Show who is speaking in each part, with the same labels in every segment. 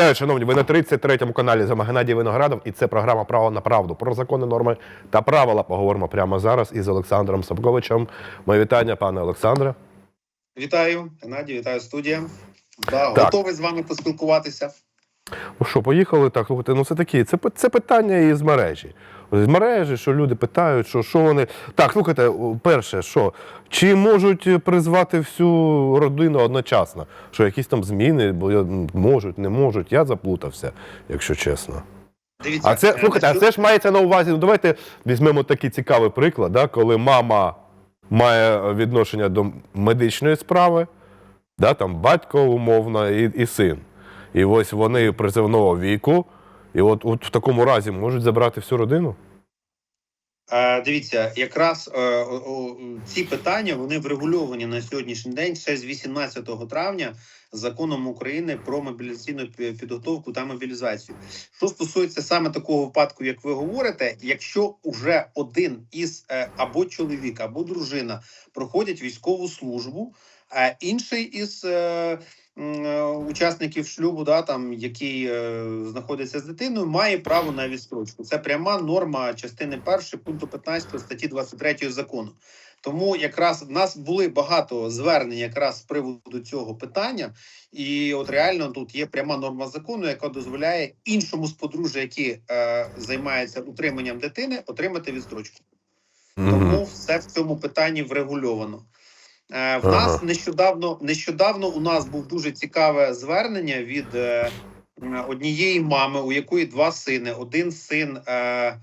Speaker 1: Вітаю, шановні. Ви на 33-му каналі з вами Геннадій Виноградов, і це програма Право на правду. Про закони, норми та правила поговоримо прямо зараз із Олександром Сапковичем. Моє вітання, пане Олександре.
Speaker 2: Вітаю, Геннадій, вітаю студія. Да,
Speaker 1: Так.
Speaker 2: готовий з вами поспілкуватися.
Speaker 1: Ну що, поїхали так. Слухайте, ну це такі, це, це питання із мережі. Мережі, що люди питають, що, що вони. Так, слухайте, перше, що чи можуть призвати всю родину одночасно? Що якісь там зміни, бо можуть, не можуть. Я заплутався, якщо чесно.
Speaker 2: Дивіться,
Speaker 1: А це
Speaker 2: е,
Speaker 1: слухайте, а це ж мається на увазі. Ну давайте візьмемо такий цікавий приклад, да, коли мама має відношення до медичної справи, да, там батько умовно і, і син. І ось вони призовного віку, і от, от в такому разі можуть забрати всю родину.
Speaker 2: Е, Дивіться, якраз е, ці питання вони врегульовані на сьогоднішній день ще з 18 травня законом України про мобілізаційну підготовку та мобілізацію. Що стосується саме такого випадку, як ви говорите, якщо уже один із е, або чоловік, або дружина проходять військову службу, а інший із учасників шлюбу, да, там який е, знаходиться з дитиною, має право на відстрочку. Це пряма норма частини першої пункту 15 статті 23 закону. Тому якраз в нас були багато звернень якраз з приводу цього питання, і от реально тут є пряма норма закону, яка дозволяє іншому з подружжя, які е, займаються утриманням дитини, отримати відстрочку. Тому все в цьому питанні врегульовано. Е, в
Speaker 1: Ага.
Speaker 2: нас нещодавно, нещодавно у нас був дуже цікаве звернення від е, однієї мами, у якої два сини. Один син е,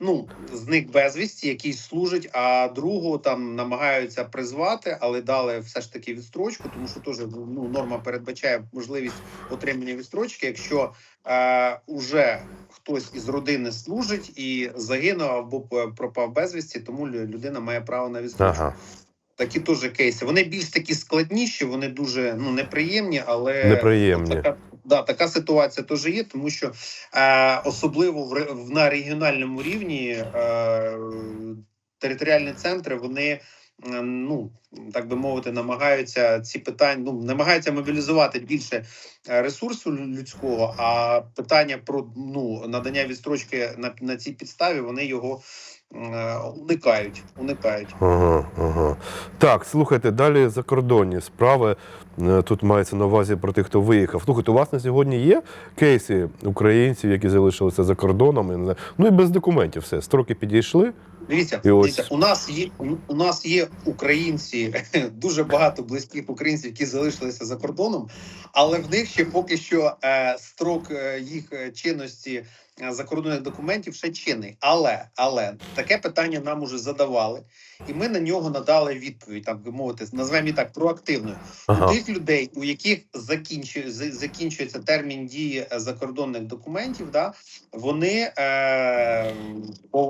Speaker 2: ну, зник безвісті, який служить, а другого там намагаються призвати, але дали все ж таки відстрочку, тому що теж ну, норма передбачає можливість отримання відстрочки, якщо е, уже хтось із родини служить і загинув або пропав безвісті, тому лю- людина має право на відстрочку.
Speaker 1: Ага.
Speaker 2: Такі теж кейси. Вони більш такі складніші, вони дуже ну неприємні, але
Speaker 1: Неприємні.
Speaker 2: Така, да, така ситуація теж є, тому що е, особливо в, в на регіональному рівні е, територіальні центри вони. Ну так би мовити, намагаються ці питання, ну намагаються мобілізувати більше е, ресурсу людського. А питання про ну надання відстрочки на, на цій підставі вони його уникають. Уникають.
Speaker 1: Ага, ага. Так, слухайте, далі закордонні справи. Е, Тут мається на увазі про тих, хто виїхав. Слухайте, у вас на сьогодні є кейси українців, які залишилися за кордоном. Ну і без документів все. Строки підійшли.
Speaker 2: Дивіться,
Speaker 1: І ось-
Speaker 2: дивіться, у нас є у- нас є українці, дуже багато близьких українців, які залишилися за кордоном, але в них ще поки що е, строк е, їх е, чинності е, закордонних документів ще чинний. Але але таке питання нам уже задавали, і ми на нього надали відповідь. Так би мовити, назвемо її так проактивною.
Speaker 1: Ага.
Speaker 2: У тих людей, у яких закінчує, закінчується термін дії е, закордонних документів, да, вони е,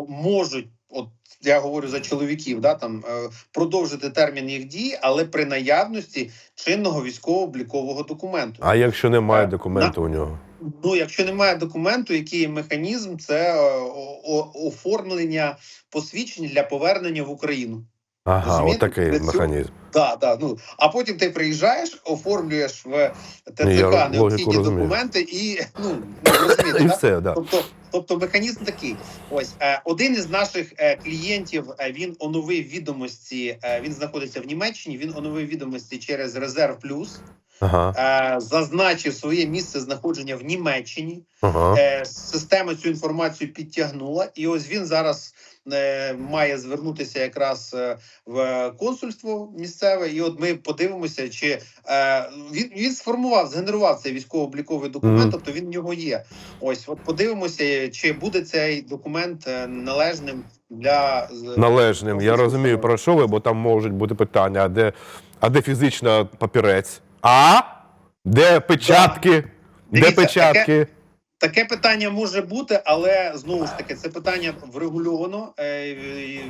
Speaker 2: можуть, от я говорю за чоловіків, да, там, е, продовжити термін їх дії, але при наявності чинного військово-облікового документу.
Speaker 1: А якщо немає
Speaker 2: Е,
Speaker 1: документу у нього?
Speaker 2: Ну, якщо немає документу, який механізм, це е, оформлення посвідчень для повернення в Україну.
Speaker 1: Ага,
Speaker 2: для цього-
Speaker 1: механізм.
Speaker 2: Да, да, ну а потім ти приїжджаєш, оформлюєш в ТЦК
Speaker 1: Ні,
Speaker 2: необхідні
Speaker 1: розумію.
Speaker 2: документи і ну ну, розумієте,
Speaker 1: І
Speaker 2: да?
Speaker 1: все, да.
Speaker 2: Тобто, тобто механізм такий. Ось е, один із наших е, клієнтів е, він оновив відомості. Е, він знаходиться в Німеччині. Він оновив відомості через Резерв Плюс,
Speaker 1: Ага,
Speaker 2: е, зазначив своє місце знаходження в Німеччині.
Speaker 1: ага.
Speaker 2: Е, система цю інформацію підтягнула, і ось він зараз е, має звернутися якраз е, в консульство місцеве. І от ми подивимося, чи е, він, він сформував, згенерував цей військово-обліковий документ,
Speaker 1: Мгм.
Speaker 2: тобто він в нього є. Ось, от подивимося, чи буде цей документ е, належним для
Speaker 1: Належним. Я розумію, про що ви, бо там можуть бути питання, а де, а де фізично папірець? А? Де печатки? Де печатки?
Speaker 2: Таке питання може бути, але знову ж таки це питання врегульовано. Е,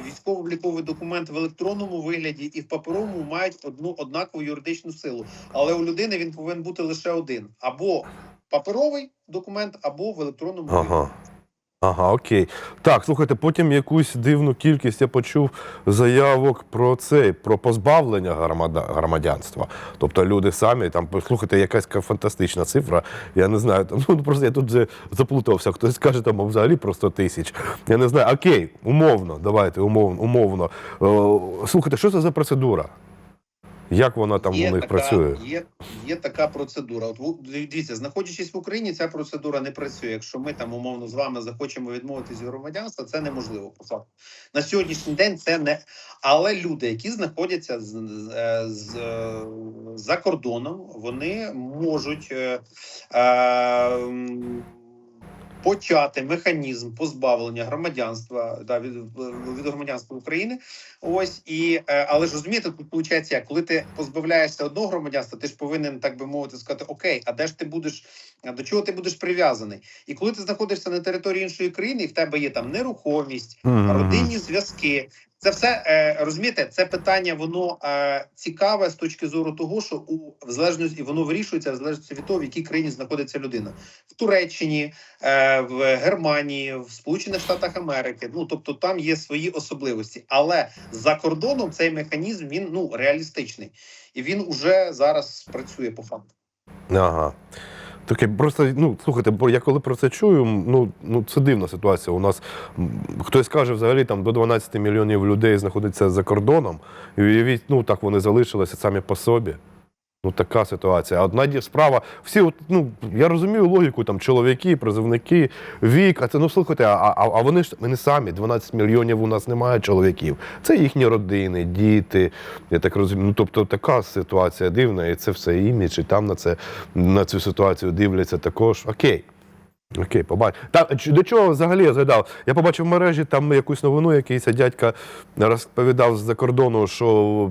Speaker 2: Військово-обліковий документ в електронному вигляді і в паперовому мають одну однакову юридичну силу. Але у людини він повинен бути лише один: або паперовий документ, або в електронному вигляді.
Speaker 1: Ага. Окей. Так, слухайте, потім якусь дивну кількість я почув заявок про це, про позбавлення громадянства. Тобто люди самі там, слухайте, якась фантастична цифра. Я не знаю, там, ну просто я тут вже заплутався. Хтось скаже там взагалі про 100 тисяч. Я не знаю. Окей, умовно, давайте, умовно. умовно. Е, слухайте, що це за процедура? Як вона там у них
Speaker 2: така,
Speaker 1: працює?
Speaker 2: Є, є така процедура. От дивіться, знаходячись в Україні, ця процедура не працює. Якщо ми там умовно з вами захочемо відмовитись від громадянства, це неможливо. По факту на сьогоднішній день це не але люди, які знаходяться з, з, е, з е, за кордоном, вони можуть. Е, е, Почати механізм позбавлення громадянства да, від, від громадянства України Ось і е, але ж розумієте, тут виходить, як коли ти позбавляєшся одного громадянства, ти ж повинен так би мовити сказати: Окей, а де ж ти будеш до чого ти будеш прив'язаний? І коли ти знаходишся на території іншої країни, і в тебе є там нерухомість, родинні зв'язки. Це все е, розумієте, це питання воно е, цікаве з точки зору того, що у в залежності воно вирішується в залежності від того, в якій країні знаходиться людина в Туреччині, е, в Германії, в Сполучених Штатах Америки. Ну тобто там є свої особливості, але за кордоном цей механізм він ну реалістичний і він уже зараз працює по факту.
Speaker 1: Ага. Таке просто, ну слухайте, бо я коли про це чую, ну, ну це дивна ситуація. У нас хтось каже, взагалі там до 12 мільйонів людей знаходиться за кордоном, і уявіть, ну так вони залишилися самі по собі. Ну, така ситуація. Одна справа, всі, ну я розумію логіку, там чоловіки, призовники, вік. А це ну слухайте, а, а, а вони ж вони самі, 12 мільйонів у нас немає чоловіків. Це їхні родини, діти. Я так розумію. Ну тобто така ситуація дивна, і це все імідж, і там на це на цю ситуацію дивляться також. Окей. Окей, побач. Та до чого взагалі я згадав? Я побачив в мережі там якусь новину, якийсь дядька розповідав з-за кордону, що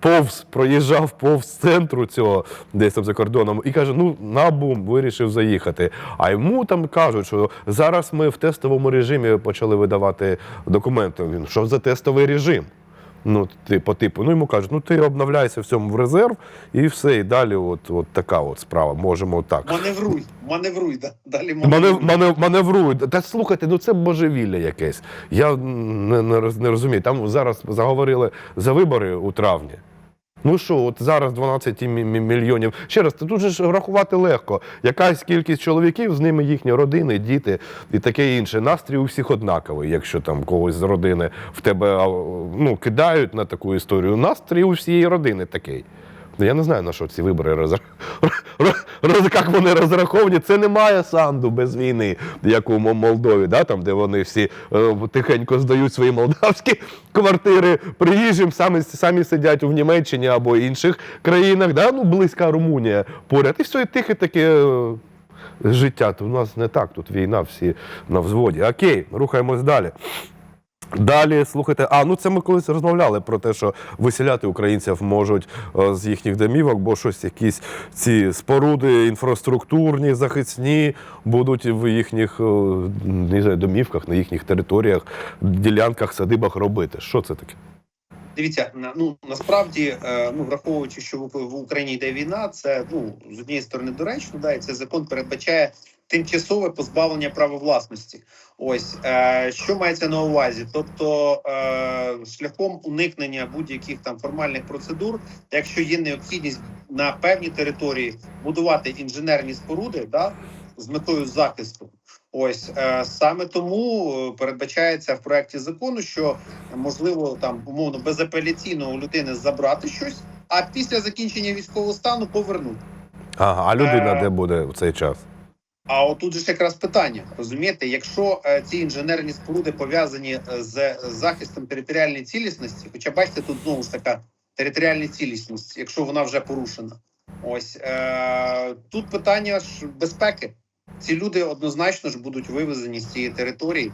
Speaker 1: повз проїжджав повз центру цього десь там за кордоном і каже: ну на бум, вирішив заїхати. А йому там кажуть, що зараз ми в тестовому режимі почали видавати документи. Він що за тестовий режим? Ну, ти по типу, ну йому кажуть, ну ти обновляйся в цьому в резерв і все. І далі, от, от така от справа. Можемо так.
Speaker 2: Маневруй, маневруй. Да. Далі
Speaker 1: Манев,
Speaker 2: маневруй.
Speaker 1: манев, маневрують. Та слухайте, ну це божевілля якесь. Я не, не, не розумію. Там зараз заговорили за вибори у травні. Ну що, от зараз 12 мі- мі- мільйонів. Ще раз, тут же ж рахувати легко. Якась кількість чоловіків, з ними їхні родини, діти і таке інше. Настрій у всіх однаковий, якщо там когось з родини в тебе ну, кидають на таку історію. Настрій у всієї родини такий. Ну, Я не знаю, на що ці вибори роз... роз... роз... як вони розраховані. Це немає санду без війни, як у Молдові, да? там, де вони всі е, тихенько здають свої молдавські квартири приїжджим, самі, самі сидять у Німеччині або інших країнах, да? ну, близька Румунія поряд. І все, і тихе таке. е, Життя то у нас не так, тут війна, всі на взводі. Окей, рухаємось далі. Далі слухайте, а ну це ми колись розмовляли про те, що виселяти українців можуть е, з їхніх домівок, бо щось якісь ці споруди інфраструктурні, захисні будуть в їхніх е, не знаю, домівках, на їхніх територіях, ділянках, садибах робити. Що це таке?
Speaker 2: Дивіться, ну насправді, е, ну враховуючи, що в Україні йде війна, це ну з однієї сторони доречно, да, і цей закон передбачає тимчасове позбавлення права власності. Ось е, що мається на увазі, тобто е, шляхом уникнення будь-яких там формальних процедур, якщо є необхідність на певній території будувати інженерні споруди, да, з метою захисту. Ось е, саме тому е, передбачається в проекті закону, що можливо там умовно безапеляційно у людини забрати щось, а після закінчення військового стану повернути.
Speaker 1: Ага, а людина
Speaker 2: Е,
Speaker 1: де буде в цей час?
Speaker 2: А отут же ж якраз питання розумієте, якщо е, ці інженерні споруди пов'язані е, з захистом територіальної цілісності, хоча бачите, тут знову ж така територіальна цілісність, якщо вона вже порушена, ось е, тут питання ж безпеки. Ці люди однозначно ж будуть вивезені з цієї території.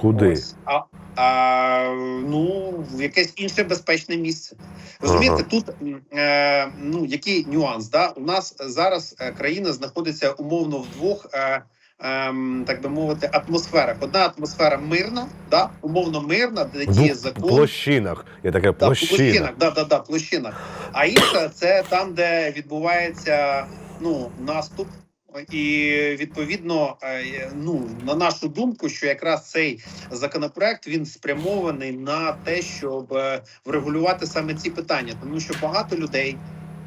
Speaker 1: Куди?
Speaker 2: Ось. А, а, ну, в якесь інше безпечне місце. Розумієте,
Speaker 1: Ага.
Speaker 2: тут е, ну, який нюанс? Да? У нас зараз е, країна знаходиться умовно в двох, е, ем, так би мовити, атмосферах. Одна атмосфера мирна, да? умовно мирна, де діє закон.
Speaker 1: площинах. Я таке
Speaker 2: Да,
Speaker 1: площина.
Speaker 2: площинах, да, да, да, площинах. А інша це там, де відбувається ну, наступ і відповідно, е, ну на нашу думку, що якраз цей законопроект він спрямований на те, щоб е, врегулювати саме ці питання, тому що багато людей,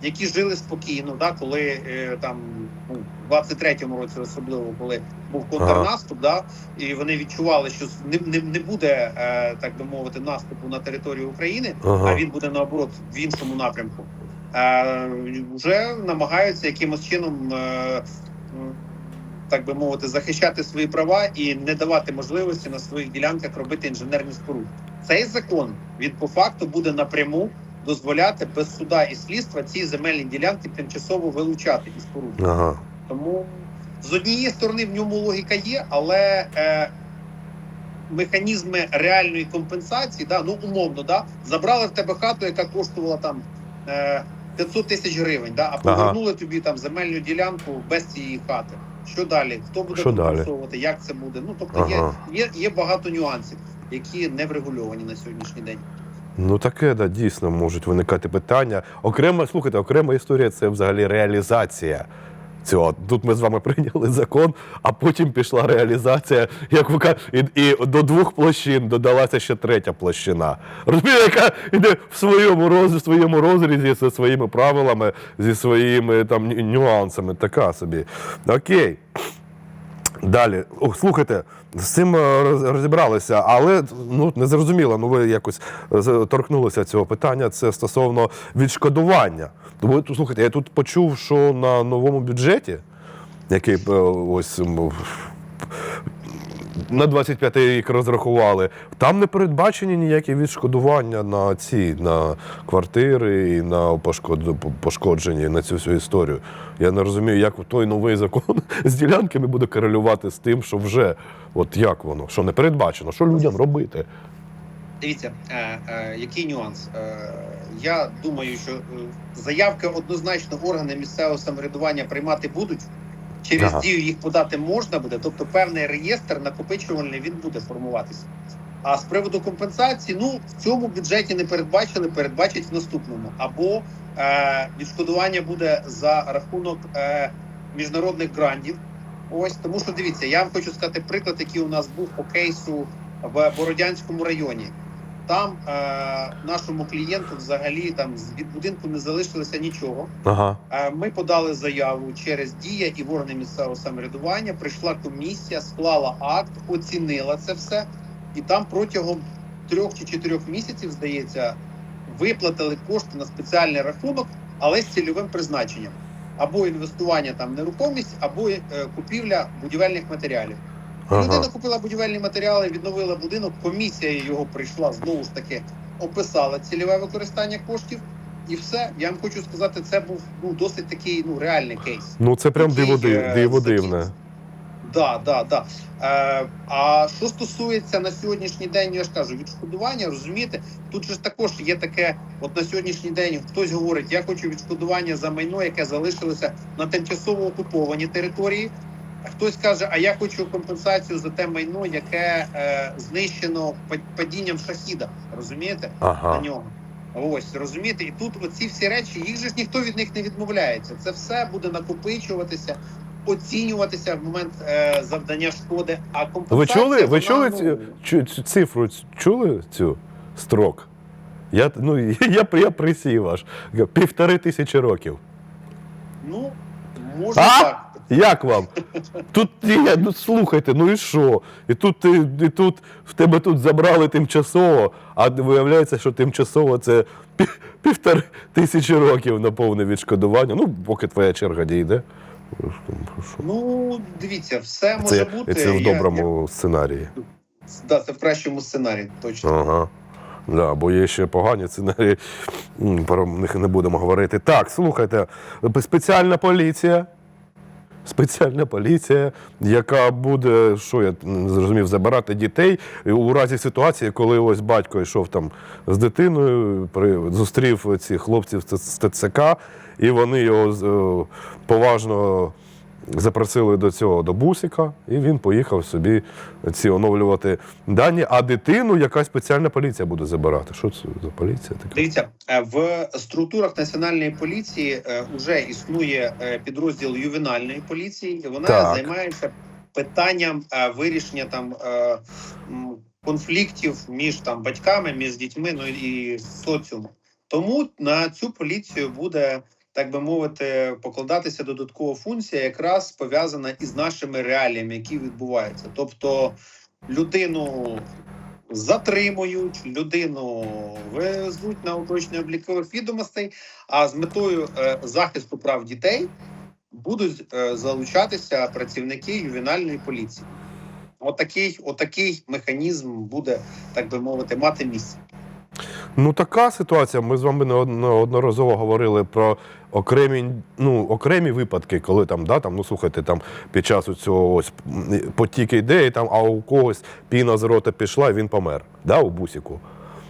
Speaker 2: які жили спокійно, да, коли е, там ну, в 23-му році, особливо коли був контрнаступ, да, і вони відчували, що не, не, не буде так би мовити наступу на територію України,
Speaker 1: Ага.
Speaker 2: а він буде наоборот в іншому напрямку. Вже намагаються якимось чином, так би мовити, захищати свої права і не давати можливості на своїх ділянках робити інженерні споруди. Цей закон він по факту буде напряму дозволяти без суда і слідства ці земельні ділянки тимчасово вилучати із споруд.
Speaker 1: Ага.
Speaker 2: Тому з однієї сторони в ньому логіка є, але е, механізми реальної компенсації, да, ну умовно, да, забрали в тебе хату, яка коштувала там е, 500 тисяч гривень, да, а повернули тобі там земельну ділянку без цієї хати. Що далі? Хто буде компенсувати. Як це буде? Ну тобто
Speaker 1: Ага.
Speaker 2: є, є, є багато нюансів, які не врегульовані на сьогоднішній день.
Speaker 1: Ну таке, да, дійсно можуть виникати питання. Окрема, слухайте, окрема історія це взагалі реалізація. Цього тут ми з вами прийняли закон, а потім пішла реалізація, як ви кажете, і, і до двох площин додалася ще третя площина. Розумієте, яка йде в своєму роз, в своєму розрізі зі своїми правилами, зі своїми там нюансами. Така собі. Окей. Далі, О, слухайте, з цим е, розібралися, але ну не зрозуміло. Ну ви якось е, торкнулися цього питання. Це стосовно відшкодування. Тому слухайте, я тут почув, що на новому бюджеті, який е, ось на 25-й рік розрахували, там не передбачені ніякі відшкодування на ці на квартири і на пошкод- пошкоджені на цю всю історію. Я не розумію, як той новий закон з ділянками буде корелювати з тим, що вже от як воно, що не передбачено, що людям робити.
Speaker 2: Дивіться, е, е, який нюанс. Е, я думаю, що е, заявки однозначно органи місцевого самоврядування приймати будуть. Через
Speaker 1: Ага.
Speaker 2: дію їх подати можна буде, тобто певний реєстр накопичувальний він буде формуватися. А з приводу компенсації, ну в цьому бюджеті не передбачили, передбачать в наступному. Або е, відшкодування буде за рахунок е, міжнародних грантів. Ось тому, що дивіться, я вам хочу сказати приклад, який у нас був по кейсу в Бородянському районі. Там е, нашому клієнту взагалі там з- від будинку не залишилося нічого.
Speaker 1: Ага.
Speaker 2: Е, Ми подали заяву через дія і в органи місцевого самоврядування. Прийшла комісія, склала акт, оцінила це все, і там протягом трьох чи чотирьох місяців, здається, виплатили кошти на спеціальний рахунок, але з цільовим призначенням або інвестування там в нерухомість, або е, купівля будівельних матеріалів. Людина купила будівельні матеріали, відновила будинок. Комісія його прийшла знову ж таки, описала цільове використання коштів, і все. Я вам хочу сказати, це був ну досить такий ну реальний кейс.
Speaker 1: Ну це прям диво диво дивне.
Speaker 2: Да, да, да. Е, а що стосується на сьогоднішній день, я ж кажу, відшкодування, розумієте, тут же також є таке, от на сьогоднішній день хтось говорить, я хочу відшкодування за майно, яке залишилося на тимчасово окупованій території. А хтось каже, а я хочу компенсацію за те майно, яке е, знищено падінням шахіда. Розумієте?
Speaker 1: Ага.
Speaker 2: на нього. Ось розумієте, і тут оці всі речі, їх же ж ніхто від них не відмовляється. Це все буде накопичуватися, оцінюватися в момент е, завдання шкоди. А компенсація
Speaker 1: Ви чули? Ви
Speaker 2: вона,
Speaker 1: чули
Speaker 2: ну,
Speaker 1: цю, цю, цю цифру? Чули цю строк? Я, ну, я, я присів аж. Півтори тисячі років.
Speaker 2: Ну може
Speaker 1: А?
Speaker 2: так.
Speaker 1: Як вам? Тут я, ну, слухайте, ну і що? І тут, ти- і тут в тебе тут забрали тимчасово, а виявляється, що тимчасово це пі- півтори тисячі років на повне відшкодування. Ну, поки твоя черга дійде.
Speaker 2: Ну дивіться, все може
Speaker 1: Це,
Speaker 2: бути.
Speaker 1: це в
Speaker 2: Я-
Speaker 1: доброму сценарії.
Speaker 2: да, це в кращому сценарії, точно.
Speaker 1: Ага. Да, бо є ще погані сценарії, про них не будемо говорити. Так, слухайте, спеціальна поліція. Спеціальна поліція, яка буде, що я зрозумів, забирати дітей. У разі ситуації, коли ось батько йшов там з дитиною, при, зустрів цих хлопців з ТЦК, і вони його е, поважно запросили до цього до бусика, і він поїхав собі ці оновлювати дані. А дитину якась спеціальна поліція буде забирати. Що це за поліція така?
Speaker 2: Дивіться, е, в структурах національної поліції вже існує е, підрозділ ювенальної поліції. і Вона
Speaker 1: Так.
Speaker 2: займається питанням е, вирішення там е, конфліктів між там батьками, між дітьми, ну і соціумом. Тому на цю поліцію буде. Так би мовити, покладатися додаткова функція, якраз пов'язана із нашими реаліями, які відбуваються. Тобто людину затримують, людину везуть на уточнення облікових відомостей, а з метою е, захисту прав дітей будуть е, залучатися працівники ювенальної поліції. Отакий, отакий механізм буде, так би мовити, мати місце.
Speaker 1: Ну така ситуація. Ми з вами неодноразово говорили про окремі, ну, окремі випадки, коли там, да, там, ну слухайте, там під час цього ось потік йде, і там, а у когось піна з рота пішла, і він помер. Да, у бусіку.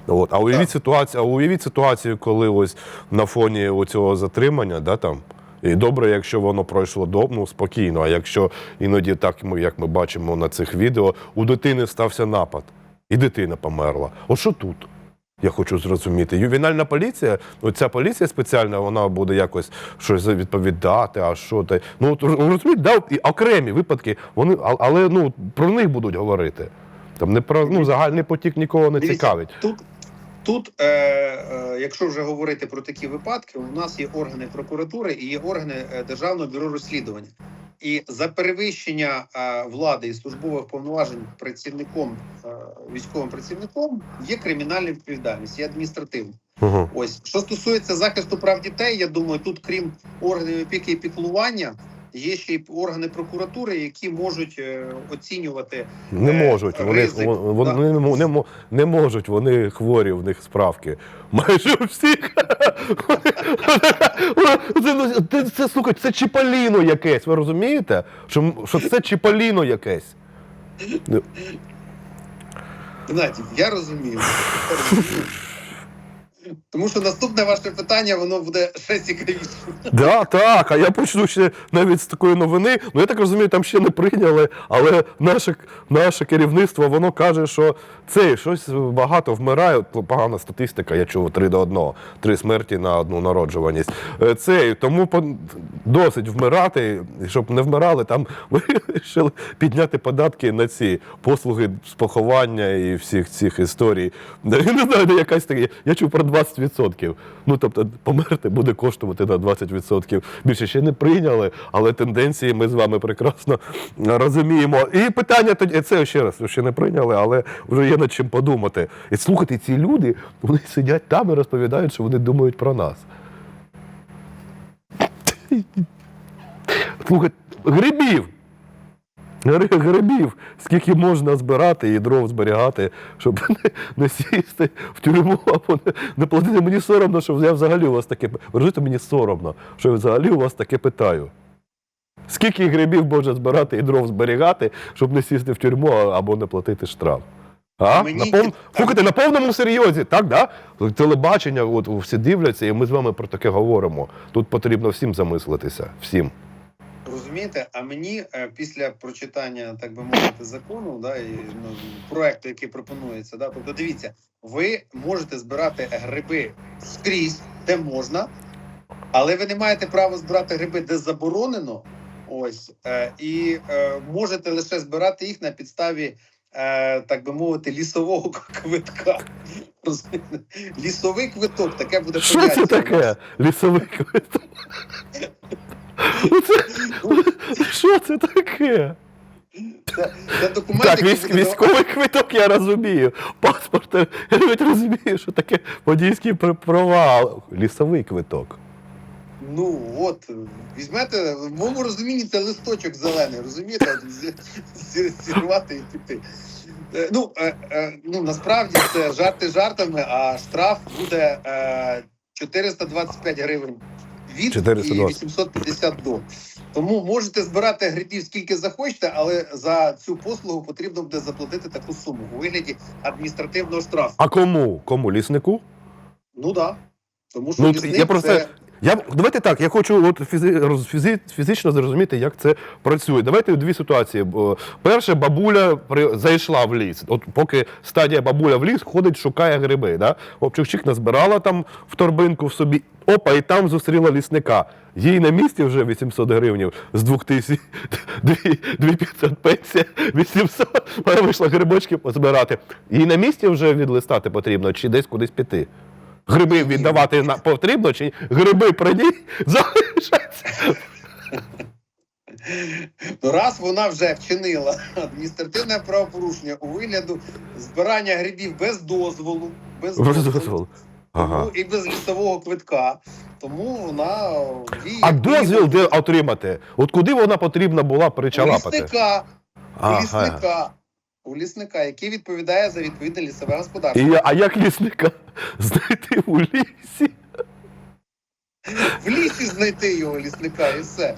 Speaker 1: От. А уявіть ситуацію, а уявіть ситуацію, коли ось на фоні цього затримання, да, там. І добре, якщо воно пройшло до, ну, спокійно. А якщо іноді, так ми, як ми бачимо на цих відео, у дитини стався напад, і дитина померла. От що тут? Я хочу зрозуміти. Ювенальна поліція, ну ця поліція спеціальна, вона буде якось щось відповідати, а що те. Ну розумієте, да, і окремі випадки, вони, але ну про них будуть говорити. Там не про ну загальний потік нікого не цікавить.
Speaker 2: Тут, тут е, е, якщо вже говорити про такі випадки, у нас є органи прокуратури і є органи е, Державного бюро розслідування. І за перевищення е, влади і службових повноважень працівником, е, військовим працівником є кримінальна відповідальність, є адміністративна.
Speaker 1: Угу.
Speaker 2: Ось що стосується захисту прав дітей, я думаю, тут крім органів опіки і піклування. Є ще й органи прокуратури, які можуть е, оцінювати
Speaker 1: Не
Speaker 2: Е,
Speaker 1: можуть. Вони,
Speaker 2: ризик,
Speaker 1: вон- вони
Speaker 2: да.
Speaker 1: не, не, не можуть, вони хворі, в них справки. Майже у всіх. Це, це, слухай, це чіпаліно якесь, ви розумієте? Що, що це чіпаліно якесь.
Speaker 2: Знаєте, я розумію. Тому що наступне ваше питання воно буде ще цікавіше.
Speaker 1: Да, так, а я почну ще навіть з такої новини. Ну я так розумію, там ще не прийняли, але наше, наше керівництво воно каже, що це щось багато вмирає. Погана статистика, я чув 3 до 1, три смерті на одну народжуваність. Е, Це тому досить вмирати, щоб не вмирали, там вирішили підняти податки на ці послуги з поховання і всіх цих історій. Не знаю, якась така. Я чув про 20%. Ну тобто, померти буде коштувати на 20%. Більше ще не прийняли, але тенденції ми з вами прекрасно розуміємо. І питання тоді це ще раз ще не прийняли, але вже є над чим подумати. І слухайте, ці люди вони сидять там і розповідають, що вони думають про нас. Слухайте, грибів. Гри- Грибів, скільки можна збирати і дров зберігати, щоб не, не сісти в тюрму або не, не платити. Мені соромно, що я взагалі у вас таке. Розумієте, мені соромно, що я взагалі у вас таке питаю. Скільки грибів можна збирати і дров зберігати, щоб не сісти в тюрму або не платити штраф? А?
Speaker 2: Мені-
Speaker 1: На пов... Слухайте, на повному серйозі, так, да? Телебачення, от всі дивляться, і ми з вами про таке говоримо. Тут потрібно всім замислитися. Всім.
Speaker 2: Розумієте, а мені е, після прочитання, так би мовити, закону, да, і ну, проекту, який пропонується, да, тобто дивіться, ви можете збирати гриби скрізь, де можна, але ви не маєте права збирати гриби, де заборонено. Ось е, і е, можете лише збирати їх на підставі, е, так би мовити, лісового квитка. Лісовий квиток, таке буде
Speaker 1: Що це таке? Лісовий квиток?
Speaker 2: Ну,
Speaker 1: Що це таке?
Speaker 2: Це, це документ,
Speaker 1: Так,
Speaker 2: який
Speaker 1: військ,
Speaker 2: буде
Speaker 1: військовий квиток я розумію. Паспорт, я навіть розумію, що таке водійські пр- права. Лісовий квиток.
Speaker 2: Ну от візьмете в моєму розумінні це листочок зелений, розумієте? От зі- зі- Зірвати і піти. Е, Ну, е, е, ну насправді це жарти жартами, а штраф буде е, 425 гривень від
Speaker 1: 420.
Speaker 2: і 850 до. Тому можете збирати грибів скільки захочете, але за цю послугу потрібно буде заплатити таку суму у вигляді адміністративного штрафу.
Speaker 1: А кому? Кому? Ліснику?
Speaker 2: Ну так. Да. Тому що
Speaker 1: Ну,
Speaker 2: лісник
Speaker 1: я просто-
Speaker 2: це
Speaker 1: Я давайте так. Я хочу от фізи, фізично зрозуміти, як це працює. Давайте дві ситуації. Перше, бабуля при, зайшла в ліс. От поки стадія бабуля в ліс ходить, шукає гриби. Да? Обчукчик назбирала там в торбинку в собі. Опа, і там зустріла лісника. Їй на місці вже 800 гривень з 2000, 2500 пенсія, 800. Вона вийшла грибочки позбирати. Їй на місці вже відлистати потрібно, чи десь кудись піти. Гриби віддавати на потрібно, чи гриби при ній залишаться.
Speaker 2: Ну, раз вона вже вчинила адміністративне правопорушення у вигляду збирання грибів без дозволу, без дозволу,
Speaker 1: Ага.
Speaker 2: і без лісового квитка. Тому вона діє
Speaker 1: А дозвіл де отримати? От куди вона потрібна була причалапати?
Speaker 2: лісника,
Speaker 1: Ага.
Speaker 2: лісника, у лісника, який відповідає за відповідне лісове господарство.
Speaker 1: І, а як лісника знайти у лісі?
Speaker 2: В лісі знайти його лісника і все.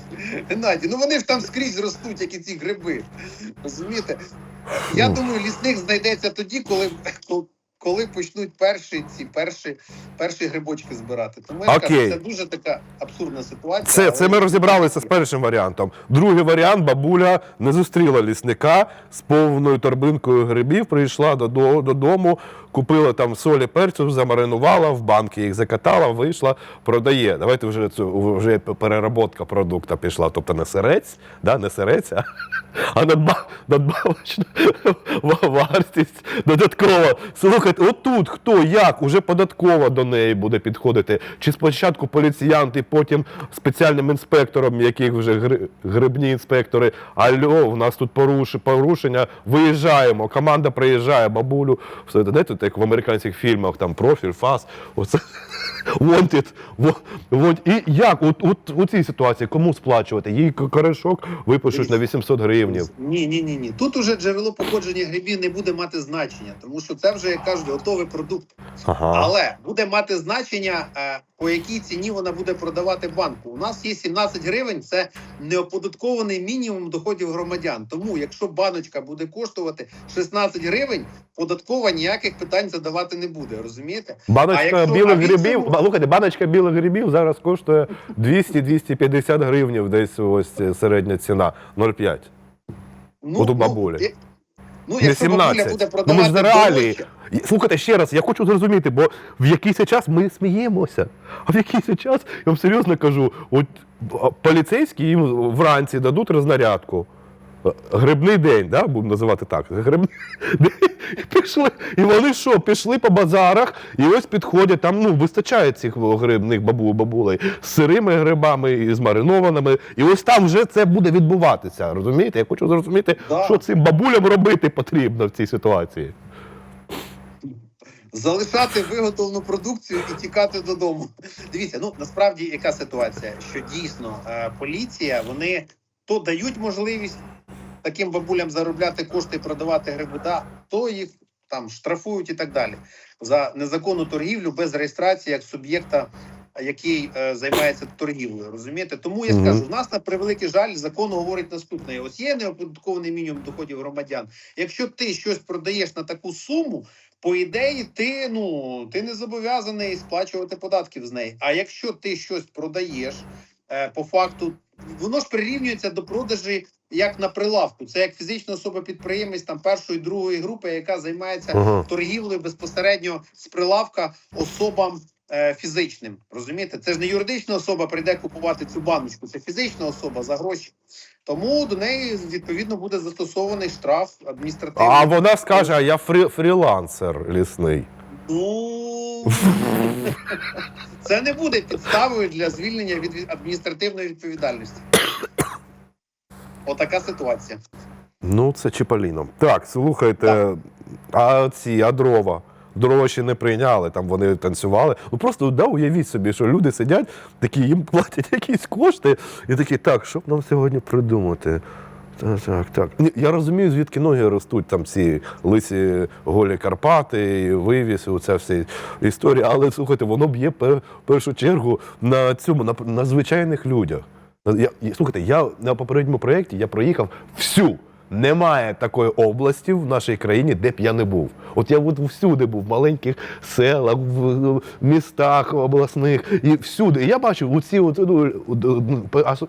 Speaker 2: Геннадій, ну вони ж там скрізь ростуть, як і ці гриби. Розумієте? Я думаю, лісник знайдеться тоді, коли, коли почнуть перші ці перші, перші грибочки збирати. Тому я кажу, це дуже така абсурдна ситуація.
Speaker 1: Це,
Speaker 2: але-
Speaker 1: це ми розібралися з першим варіантом. Другий варіант бабуля не зустріла лісника з повною торбинкою грибів, прийшла додо- додому, купила там солі перцю, замаринувала, в банки їх закатала, вийшла, продає. Давайте вже цю вже переработка продукту пішла. Тобто не сирець, да, не сирець, а, а надба, надбавочна вартість додаткова. Слухайте, отут хто, як, уже податкова до неї буде підходити. Чи спочатку поліціянт і потім спеціальним інспектором, яких вже гри- грибні інспектори. Альо, у нас тут поруш- порушення, виїжджаємо, команда приїжджає, бабулю. Все, знаєте, як в американських фільмах, там профіль, фас, оце. Wanted. Во- want. І як у, у, у цій ситуації кому сплачувати? Їй корешок випишуть на 800 гривнів.
Speaker 2: Ні, ні, ні, ні. Тут уже джерело походження грибів не буде мати значення, тому що це вже, як кажуть, готовий продукт.
Speaker 1: Ага.
Speaker 2: Але буде мати значення, е, по якій ціні вона буде продавати банку. У нас є 17 гривень, це неоподаткований мінімум доходів громадян. Тому, якщо баночка буде коштувати 16 гривень, податкова ніяких питань задавати не буде. Розумієте?
Speaker 1: Баночка
Speaker 2: якщо-
Speaker 1: білих
Speaker 2: а
Speaker 1: грибів, слухайте, баночка білих грибів зараз коштує 200-250 гривнів, десь ось середня ціна 0,5. От у бабулі.
Speaker 2: і- Ну,
Speaker 1: Не
Speaker 2: якщо бабуля
Speaker 1: 17.
Speaker 2: буде
Speaker 1: Ну ми
Speaker 2: продавати
Speaker 1: ж реалії.
Speaker 2: дорожче,
Speaker 1: Слухайте, ще раз, я хочу зрозуміти, бо в якийсь час ми сміємося. А в якийсь час, я вам серйозно кажу, от поліцейські їм вранці дадуть рознарядку. Грибний день, да, будемо називати так. Грибний пішли. І вони що, пішли по базарах, і ось підходять, там ну, вистачає цих грибних бабу, бабулей з сирими грибами і з маринованими. І ось там вже це буде відбуватися. Розумієте? Я хочу зрозуміти,
Speaker 2: Да.
Speaker 1: що цим бабулям робити потрібно в цій ситуації.
Speaker 2: залишати виготовлену продукцію і тікати додому. Дивіться, ну насправді яка ситуація, що дійсно е, поліція вони то дають можливість таким бабулям заробляти кошти і продавати гриби, да, то їх там штрафують і так далі за незаконну торгівлю без реєстрації як суб'єкта. Який е, займається торгівлею, розумієте? Тому я скажу, в нас на превеликий жаль, закон говорить наступне: ось є неоподаткований мінімум доходів громадян. Якщо ти щось продаєш на таку суму, по ідеї, ти ну ти не зобов'язаний сплачувати податків з неї. А якщо ти щось продаєш, е, по факту воно ж прирівнюється до продажі як на прилавку. Це як фізична особа підприємець там першої другої групи, яка займається
Speaker 1: Ага.
Speaker 2: торгівлею безпосередньо з прилавка особам. е, Фізичним розумієте, це ж не юридична особа прийде купувати цю баночку, це фізична особа за гроші. Тому до неї відповідно буде застосований штраф адміністративний.
Speaker 1: А вона скаже, а я фрі, фрілансер лісний.
Speaker 2: Ну це не буде підставою для звільнення від адміністративної відповідальності. Отака ситуація.
Speaker 1: Ну, це Чіпаліно. Так, слухайте, а ці, а дрова? Дрова ще не прийняли, там вони танцювали. Ну просто да, уявіть собі, що люди сидять, такі їм платять якісь кошти, і такі, так, що б нам сьогодні придумати? Так, так, так. Я розумію, звідки ноги ростуть, там ці лисі голі Карпати, і вивіс, і оця вся історія. Але слухайте, воно б'є в першу чергу на цьому, на, на звичайних людях. Я, слухайте, я на попередньому проєкті я проїхав всю немає такої області в нашій країні, де б я не був. От я от всюди був, в маленьких селах, в містах обласних, і всюди. І я бачив оці с-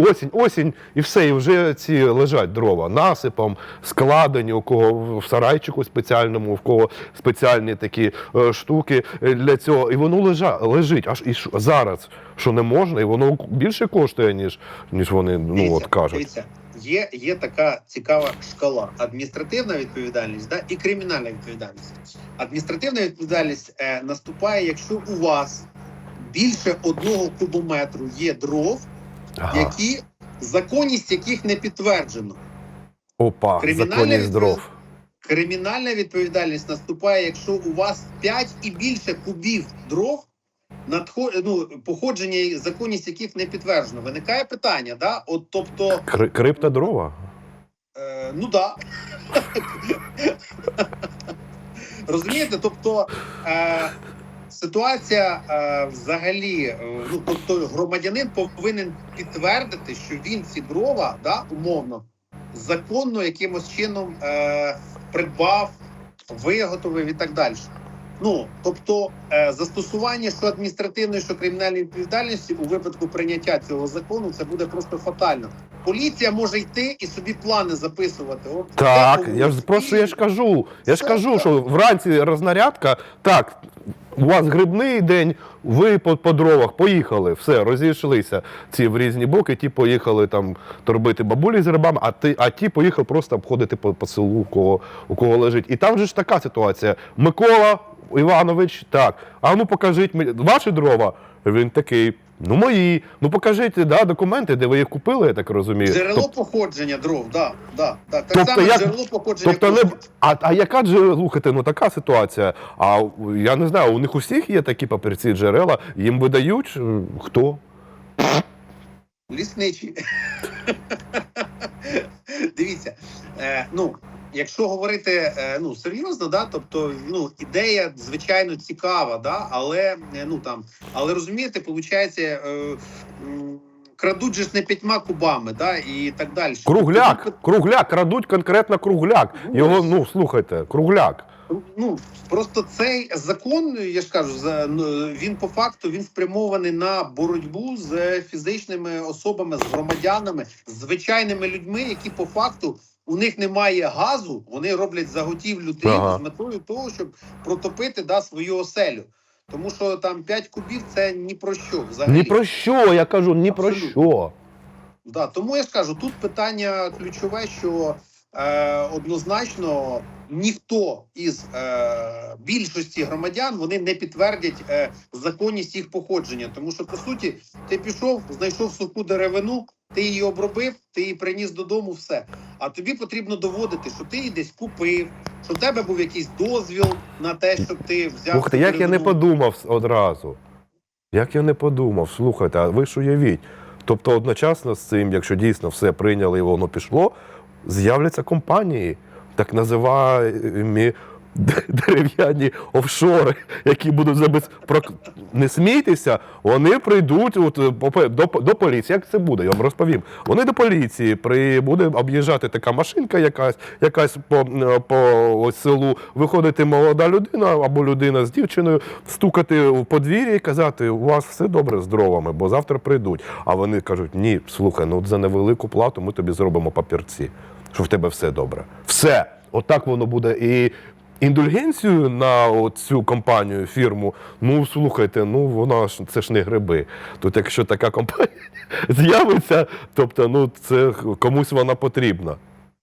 Speaker 1: Осінь, осінь, і все, і вже ці лежать дрова насипом, складені, у кого в сарайчику спеціальному, в кого спеціальні такі е, штуки е, для цього. І воно лежа, лежить. Аж і що, зараз, що не можна, і воно більше коштує, ніж, ніж вони ну, от кажуть.
Speaker 2: Є, є така цікава шкала: адміністративна відповідальність да, і кримінальна відповідальність. Адміністративна відповідальність е, наступає, якщо у вас більше одного кубометру є дров,
Speaker 1: Ага.
Speaker 2: які законність яких не підтверджено.
Speaker 1: Опа,
Speaker 2: Кримінальна відповідальність. Кримінальна відповідальність наступає, якщо у вас 5 і більше кубів дров, надхо... ну, походження і законність яких не підтверджено. Виникає питання, да? От тобто.
Speaker 1: Кри- Криптодрова?
Speaker 2: Е, ну да. Розумієте? Тобто е, ситуація е, взагалі, е, ну тобто громадянин повинен підтвердити, що він ці дрова, да, умовно, законно якимось чином е, придбав, виготовив і так далі. Ну тобто е, застосування що адміністративної, що кримінальної відповідальності у випадку прийняття цього закону це буде просто фатально. Поліція може йти і собі плани записувати. От
Speaker 1: Так,
Speaker 2: де
Speaker 1: я ж просто я ж кажу. Я ж кажу, що вранці рознарядка, так, у вас грибний день, ви по, по дровах поїхали, все, розійшлися ці в різні боки, ті поїхали там торбити бабулі з грибами, а, ти, а ті поїхали просто обходити по, по селу, у кого, у кого лежить. І там же ж така ситуація. Микола Іванович, так, а ну покажіть мені ваші дрова. Він такий. Ну, мої. Ну покажіть да, документи, де ви їх купили, я так розумію.
Speaker 2: Джерело
Speaker 1: Тоб-
Speaker 2: походження дров, да, да, да. Так
Speaker 1: Тобто
Speaker 2: само
Speaker 1: як-
Speaker 2: джерело походження
Speaker 1: Тобто не а, а яка джерела, слухайте, ну така ситуація. А я не знаю, у них усіх є такі папірці джерела, їм видають хто?
Speaker 2: лісничі. Дивіться, е, ну. Якщо говорити е, ну серйозно, да, тобто ну ідея звичайно цікава, да, але е, ну там, але розумієте, виходить, е, крадуть же ж не п'ятьма кубами, да, і так далі.
Speaker 1: Кругляк,
Speaker 2: Тобто,
Speaker 1: кругляк, крадуть конкретно кругляк. Його, ну слухайте, кругляк.
Speaker 2: Ну просто цей закон, я ж кажу, ну, він по факту він спрямований на боротьбу з фізичними особами, з громадянами, з звичайними людьми, які по факту у них немає газу, вони роблять заготівлю дрів
Speaker 1: Ага.
Speaker 2: з метою того, щоб протопити да, свою оселю. Тому що там 5 кубів це ні про що взагалі.
Speaker 1: Ні про що, я кажу, ні про що.
Speaker 2: Да, тому я ж кажу, тут питання ключове, що е, однозначно ніхто із е, більшості громадян вони не підтвердять е, законність їх походження. Тому що по суті, ти пішов, знайшов суху деревину, ти її обробив, ти її приніс додому, все. А тобі потрібно доводити, що ти її десь купив, що в тебе був якийсь дозвіл на те, щоб ти взяв.
Speaker 1: Слухайте,
Speaker 2: цю
Speaker 1: як я не подумав одразу. Як я не подумав, слухайте, а ви ж уявіть. Тобто одночасно з цим, якщо дійсно все прийняли і воно пішло, з'являться компанії, так називаємо дерев'яні офшори, які будуть забез... про... Не смійтеся, вони прийдуть от, до, до поліції. Як це буде? Я вам розповім. Вони до поліції при... буде об'їжджати така машинка, якась, якась по, по селу, виходити молода людина або людина з дівчиною, стукати в подвір'я і казати, у вас все добре з дровами, бо завтра прийдуть. А вони кажуть, ні, слухай, ну за невелику плату ми тобі зробимо папірці, що в тебе все добре. Все. Отак воно буде. І індульгенцію на цю компанію, фірму, ну слухайте, ну вона ж це ж не гриби. Тут якщо така компанія з'явиться, тобто, ну це комусь вона потрібна.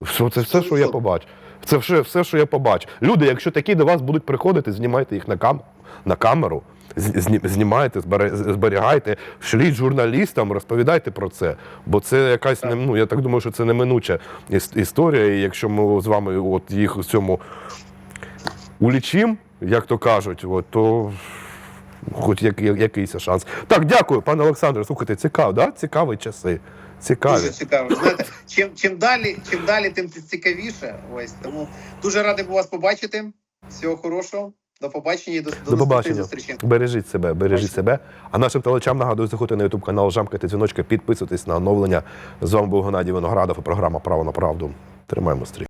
Speaker 1: Що це все, що я побачу. Це все, все, що я побачу. Люди, якщо такі до вас будуть приходити, знімайте їх на, кам... на камеру, зні- знімайте, зберігайте, шліть журналістам, розповідайте про це. Бо це якась ну, я так думаю, що це неминуча іс- історія. І якщо ми з вами от їх у цьому улічим, як то кажуть, от, то хоч як, як, якийсь шанс. Так, дякую, пане Олександре. Слухайте, цікаво, да? цікаві часи. Цікаві.
Speaker 2: Дуже цікаво. Знаєте, чим, чим далі, чим далі, тим цікавіше. Ось тому дуже радий був вас побачити. Всього хорошого. До побачення і до, до,
Speaker 1: До побачення.
Speaker 2: зустрічі.
Speaker 1: Бережіть себе, бережіть
Speaker 2: Бачите.
Speaker 1: себе. А нашим телечам нагадую, заходьте на YouTube канал, жамкайте дзвіночки, підписуйтесь на оновлення. З вами був Геннадій Виноградов і програма Право на правду. Тримаємо стрій.